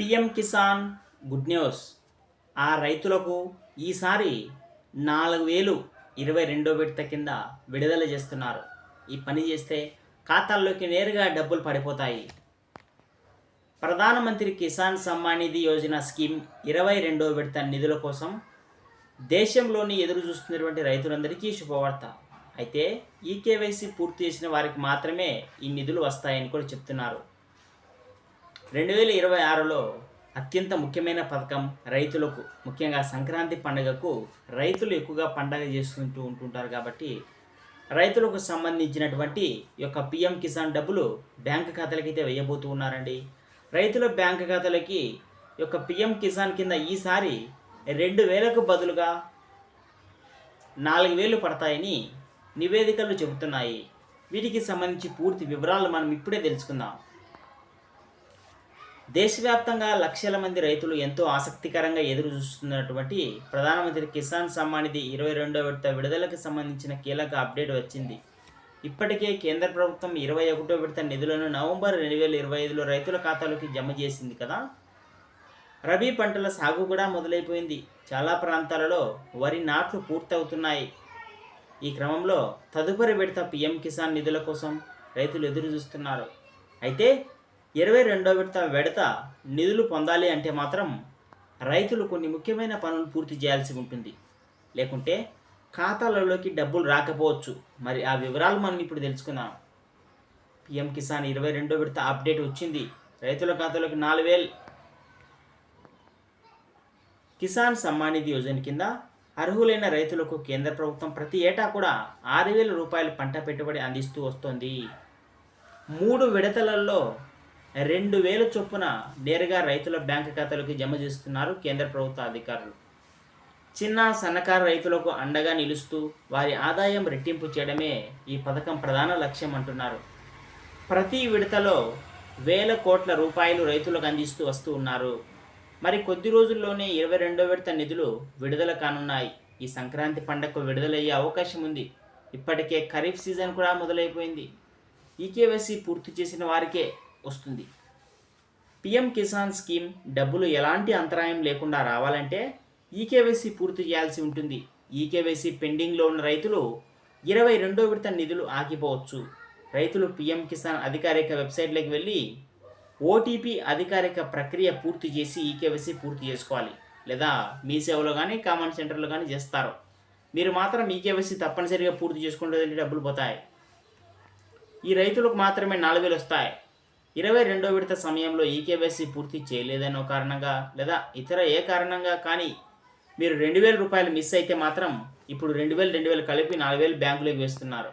PM Kisan good news. ఆ రైతులకు ఈసారి నాలుగు వేలు ఇరవై రెండో విడత కింద విడుదల చేస్తున్నారు. ఈ పని చేస్తే ఖాతాల్లోకి నేరుగా డబ్బులు పడిపోతాయి. ప్రధానమంత్రి కిసాన్ సమ్మాన్ నిధి యోజన స్కీమ్ ఇరవై రెండో విడత నిధుల కోసం దేశంలోని ఎదురు చూస్తున్నటువంటి రైతులందరికీ శుభవార్త. అయితే ఈ కేవైసీ పూర్తి చేసిన వారికి మాత్రమే ఈ నిధులు వస్తాయని కూడా చెప్తున్నారు. రెండు వేల ఇరవై ఆరులో అత్యంత ముఖ్యమైన పథకం రైతులకు ముఖ్యంగా సంక్రాంతి పండుగకు రైతులు ఎక్కువగా పండగ చేసుకుంటూ ఉంటుంటారు కాబట్టి రైతులకు సంబంధించినటువంటి యొక్క పిఎం కిసాన్ డబ్బులు బ్యాంక్ ఖాతాలకి అయితే వేయబోతూ ఉన్నారండి. రైతుల బ్యాంక్ ఖాతాలకి యొక్క పిఎం కిసాన్ కింద ఈసారి రెండు వేలకు బదులుగా నాలుగు వేలు పడతాయని నివేదికలు చెబుతున్నాయి. వీటికి సంబంధించి పూర్తి వివరాలు మనం ఇప్పుడే తెలుసుకుందాం. దేశవ్యాప్తంగా లక్షల మంది రైతులు ఎంతో ఆసక్తికరంగా ఎదురు చూస్తున్నటువంటి ప్రధానమంత్రి కిసాన్ సమ్మాన్ నిధి ఇరవై రెండో విడత విడుదలకు సంబంధించిన కీలక అప్డేట్ వచ్చింది. ఇప్పటికే కేంద్ర ప్రభుత్వం ఇరవై ఒకటో విడత నిధులను నవంబర్ రెండు వేల ఇరవై ఐదులో రైతుల ఖాతాలోకి జమ చేసింది కదా? రబీ పంటల సాగు కూడా మొదలైపోయింది. చాలా ప్రాంతాలలో వరి నాట్లు పూర్తవుతున్నాయి. ఈ క్రమంలో తదుపరి విడత పిఎం కిసాన్ నిధుల కోసం రైతులు ఎదురు చూస్తున్నారు అయితే ఇరవై రెండో విడత విడత నిధులు పొందాలి అంటే మాత్రం రైతులు కొన్ని ముఖ్యమైన పనులు పూర్తి చేయాల్సి ఉంటుంది. లేకుంటే ఖాతాలలోకి డబ్బులు రాకపోవచ్చు. మరి ఆ వివరాలు మనం ఇప్పుడు తెలుసుకుందాం. పిఎం కిసాన్ ఇరవై రెండో విడత అప్డేట్ వచ్చింది. రైతుల ఖాతాలోకి నాలుగు వేలు. కిసాన్ సమ్మాన్ నిధి యోజన కింద అర్హులైన రైతులకు కేంద్ర ప్రభుత్వం ప్రతి ఏటా కూడా ఆరు వేల రూపాయల పంట పెట్టుబడి అందిస్తూ వస్తోంది. మూడు విడతలలో రెండు వేల చొప్పున నేరుగా రైతుల బ్యాంక్ ఖాతాలకు జమ చేస్తున్నారు కేంద్ర ప్రభుత్వ అధికారులు. చిన్న సన్నకారు రైతులకు అండగా నిలుస్తూ వారి ఆదాయం రెట్టింపు చేయడమే ఈ పథకం ప్రధాన లక్ష్యం అంటున్నారు. ప్రతి విడతలో వేల కోట్ల రూపాయలు రైతులకు అందిస్తూ వస్తూ ఉన్నారు. మరి కొద్ది రోజుల్లోనే ఇరవై రెండో విడత నిధులు విడుదల కానున్నాయి. ఈ సంక్రాంతి పండగకు విడుదలయ్యే అవకాశం ఉంది. ఇప్పటికే ఖరీఫ్ సీజన్ కూడా మొదలైపోయింది. ఈ కేవైసీ పూర్తి చేసిన వారికే వస్తుంది. పిఎం కిసాన్ స్కీమ్ డబ్బులు ఎలాంటి అంతరాయం లేకుండా రావాలంటే ఈకేవైసీ పూర్తి చేయాల్సి ఉంటుంది. ఈకేవైసీ పెండింగ్లో ఉన్న రైతులు ఇరవై రెండో విడత నిధులు ఆగిపోవచ్చు. రైతులు పిఎం కిసాన్ అధికారిక వెబ్సైట్లోకి వెళ్ళి ఓటీపీ అధికారిక ప్రక్రియ పూర్తి చేసి ఈకేవైసీ పూర్తి చేసుకోవాలి. లేదా మీ సేవలో కానీ కామన్ సెంటర్లో కానీ చేస్తారు. మీరు మాత్రం ఈకేవైసీ తప్పనిసరిగా పూర్తి చేసుకుంటే డబ్బులు పోతాయి. ఈ రైతులకు మాత్రమే నాలుగు వేలు వస్తాయి. ఇరవై రెండో విడత సమయంలో ఈకేవైసీ పూర్తి చేయలేదనో కారణంగా లేదా ఇతర ఏ కారణంగా కానీ మీరు రెండు వేల రూపాయలు మిస్ అయితే మాత్రం ఇప్పుడు రెండు వేలు రెండు వేలు కలిపి నాలుగు వేలు బ్యాంకులోకి వేస్తున్నారు.